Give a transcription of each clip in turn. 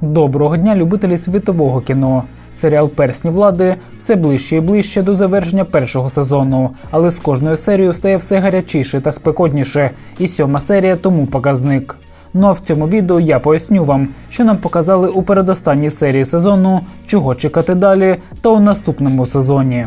Доброго дня, любителі світового кіно. Серіал Персні влади все ближче і ближче до завершення першого сезону, але з кожною серією стає все гарячіше та спекотніше, і сьома серія тому показник. Ну а в цьому відео я поясню вам, що нам показали у передостанній серії сезону, чого чекати далі, та у наступному сезоні.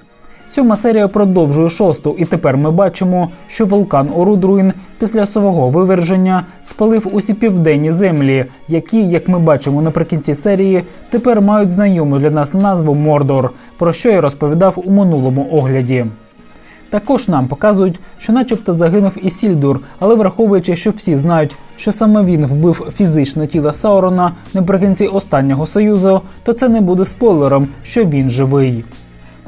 Сьома серія продовжує шосту, і тепер ми бачимо, що вулкан Орудруїн після свого виверження спалив усі південні землі, які, як ми бачимо наприкінці серії, тепер мають знайому для нас назву Мордор, про що я розповідав у минулому огляді. Також нам показують, що начебто загинув і Сільдур, але враховуючи, що всі знають, що саме він вбив фізичне тіло Саурона наприкінці останнього союзу, то це не буде спойлером, що він живий.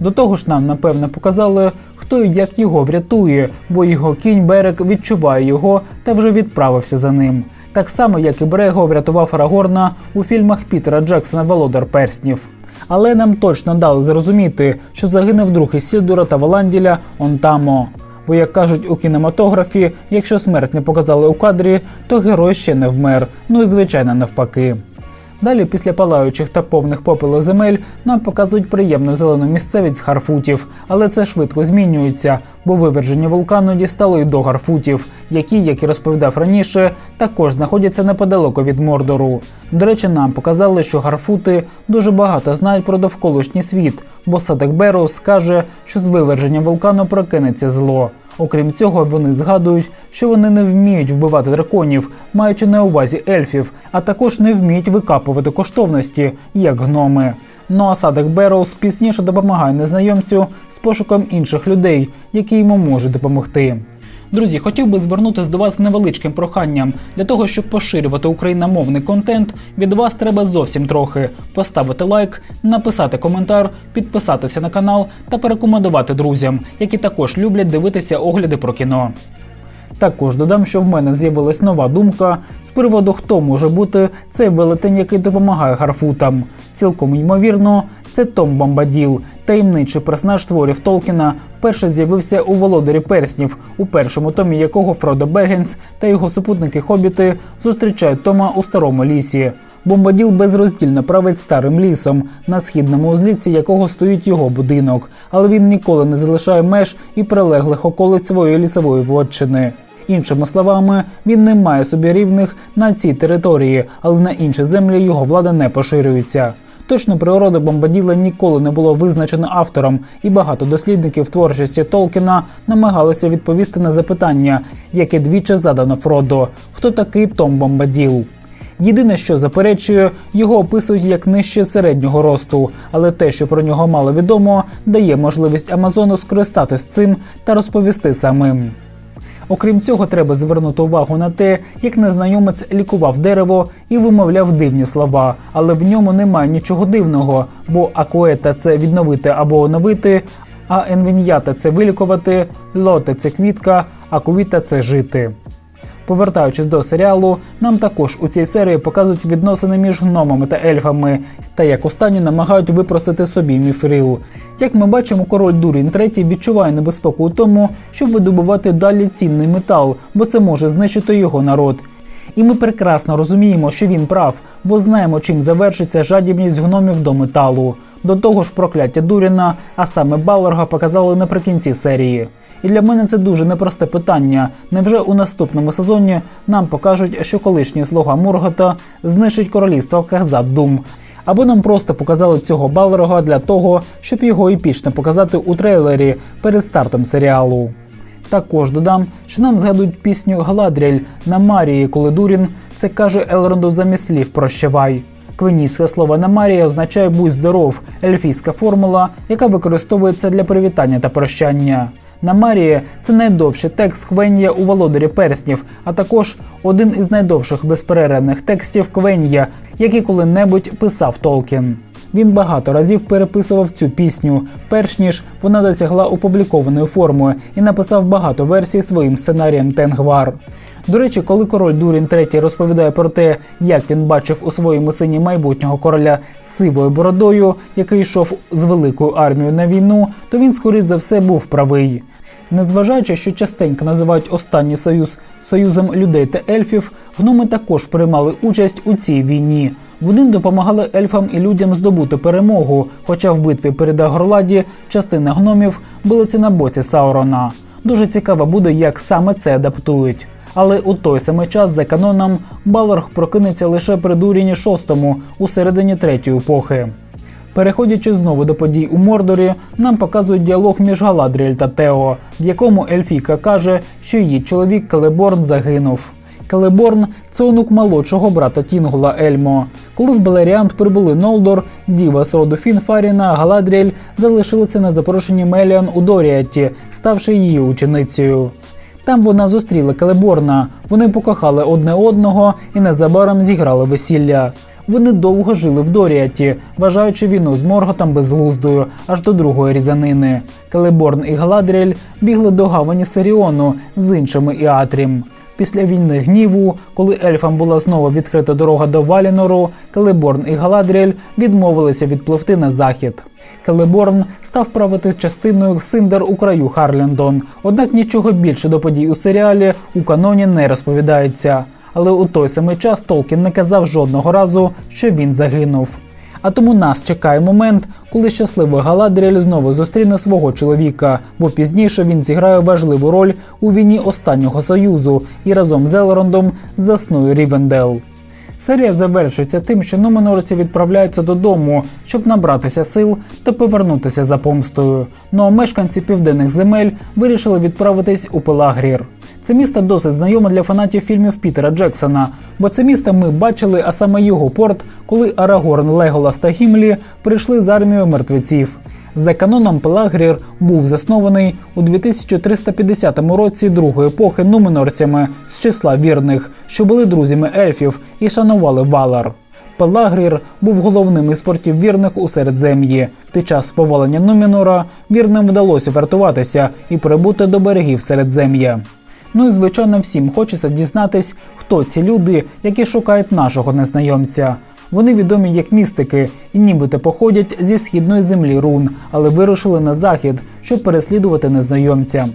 До того ж, нам напевне показали, хто і як його врятує, бо його кінь Берек відчуває його та вже відправився за ним. Так само, як і Брего врятував Арагорна у фільмах Пітера Джексона Володар Перснів. Але нам точно дали зрозуміти, що загинув друг із та Валанділя Онтамо. Бо, як кажуть у кінематографі, якщо смерть не показали у кадрі, то герой ще не вмер. Ну і звичайно навпаки. Далі, після палаючих та повних попелу земель, нам показують приємну зелену місцевість гарфутів, але це швидко змінюється, бо виверження вулкану дістало й до гарфутів, які, як і розповідав раніше, також знаходяться неподалеку від Мордору. До речі, нам показали, що гарфути дуже багато знають про довколишній світ, бо Садек Берус каже, що з виверженням вулкану прокинеться зло. Окрім цього, вони згадують, що вони не вміють вбивати драконів, маючи на увазі ельфів, а також не вміють викапувати коштовності, як гноми. Ну а Садек Берроуз пізніше допомагає незнайомцю з пошуком інших людей, які йому можуть допомогти. Друзі, хотів би звернутися до вас з невеличким проханням. Для того, щоб поширювати україномовний контент, від вас треба зовсім трохи поставити лайк, написати коментар, підписатися на канал та порекомендувати друзям, які також люблять дивитися огляди про кіно. Також додам, що в мене з'явилась нова думка з приводу, хто може бути цей велетень, який допомагає гарфутам. Цілком ймовірно, це Том Бомбаділ, таємничий персонаж творів Толкіна, вперше з'явився у володарі перснів, у першому томі якого Фродо Бегенс та його супутники Хобіти зустрічають Тома у старому лісі. Бомбаділ безроздільно править старим лісом, на східному узліці якого стоїть його будинок, але він ніколи не залишає меж і прилеглих околиць своєї лісової вотчини. Іншими словами, він не має собі рівних на цій території, але на інші землі його влада не поширюється. Точно природу Бомбаділа ніколи не було визначено автором, і багато дослідників творчості Толкіна намагалися відповісти на запитання, яке двічі задано Фродо: хто такий Том Бомбаділ? Єдине, що заперечує, його описують як нижче середнього росту, але те, що про нього мало відомо, дає можливість Амазону скористатись цим та розповісти самим. Окрім цього, треба звернути увагу на те, як незнайомець лікував дерево і вимовляв дивні слова, але в ньому немає нічого дивного, бо акуета це відновити або оновити, а енвіньята це вилікувати, лоте це квітка, а квіта це жити. Повертаючись до серіалу, нам також у цій серії показують відносини між гномами та ельфами, та як останні намагають випросити собі міфрил. Як ми бачимо, король Дурін III відчуває небезпеку у тому, щоб видобувати далі цінний метал, бо це може знищити його народ. І ми прекрасно розуміємо, що він прав, бо знаємо, чим завершиться жадібність гномів до металу. До того ж, прокляття Дуріна, а саме Балорга, показали наприкінці серії. І для мене це дуже непросте питання. Невже у наступному сезоні нам покажуть, що колишній слуга Мургота знищить королівство Кахзад Дум? Або нам просто показали цього Балрога для того, щоб його епічно показати у трейлері перед стартом серіалу. Також додам, що нам згадують пісню Галадріель на Марії, коли Дурін це каже Елронду замість слів Прощавай. Квенійське слово намарія означає будь здоров, ельфійська формула, яка використовується для привітання та прощання. Намарія це найдовший текст Квенія у володарі перснів, а також один із найдовших безперервних текстів Квенія, який коли-небудь писав Толкін. Він багато разів переписував цю пісню, перш ніж вона досягла опублікованої форми і написав багато версій своїм сценарієм Тенгвар. До речі, коли король Дурін III розповідає про те, як він бачив у своєму сині майбутнього короля з сивою бородою, який йшов з великою армією на війну, то він, скоріш за все, був правий. Незважаючи, що частенько називають останній союз союзом людей та ельфів, гноми також приймали участь у цій війні. Вони допомагали ельфам і людям здобути перемогу, хоча в битві перед Агорладі частина гномів були на боці Саурона. Дуже цікаво буде, як саме це адаптують. Але у той самий час за каноном Балорг прокинеться лише при Дуріні VI у середині третьої епохи. Переходячи знову до подій у Мордорі, нам показують діалог між Галадріель та Тео, в якому Ельфійка каже, що її чоловік Келеборн загинув. Келеборн це онук молодшого брата Тінгула Ельмо. Коли в Белеріант прибули Нолдор, діва з роду Фінфаріна Галадріель залишилася на запрошенні Меліан у Доріаті, ставши її ученицею. Там вона зустріла Келеборна. Вони покохали одне одного і незабаром зіграли весілля. Вони довго жили в Доріаті, вважаючи війну з Морготом безглуздою аж до другої різанини. Келеборн і Галадріель бігли до гавані Сиріону з іншими Іатрім. Після війни гніву, коли ельфам була знову відкрита дорога до Валінору, Келеборн і Галадріель відмовилися відпливти на захід. Келеборн став правити частиною Синдер у краю Харлендон. Однак нічого більше до подій у серіалі у каноні не розповідається. Але у той самий час Толкін не казав жодного разу, що він загинув. А тому нас чекає момент, коли щасливий Галадріель знову зустріне свого чоловіка, бо пізніше він зіграє важливу роль у війні останнього союзу і разом з Елрондом заснує Рівендел. Серія завершується тим, що нуменорці відправляються додому, щоб набратися сил та повернутися за помстою. Ну а мешканці південних земель вирішили відправитись у Пелагрір. Це місто досить знайоме для фанатів фільмів Пітера Джексона, бо це місто ми бачили, а саме його порт, коли Арагорн, Леголас та Гімлі прийшли з армією мертвеців. За каноном Пелагрір був заснований у 2350 році другої епохи нуменорцями з числа вірних, що були друзями ельфів і шанували Валар. Пелагрір був головним із портів вірних у Середзем'ї. Під час повалення Нумінора вірним вдалося врятуватися і прибути до берегів Середзем'я. Ну і звичайно, всім хочеться дізнатись, хто ці люди, які шукають нашого незнайомця. Вони відомі як містики і нібито походять зі східної землі рун, але вирушили на захід, щоб переслідувати незнайомця.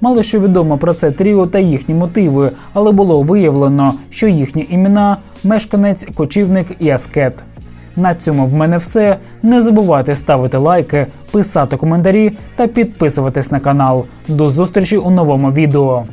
Мало що відомо про це тріо та їхні мотиви, але було виявлено, що їхні імена мешканець, кочівник і аскет. На цьому в мене все. Не забувайте ставити лайки, писати коментарі та підписуватись на канал. До зустрічі у новому відео.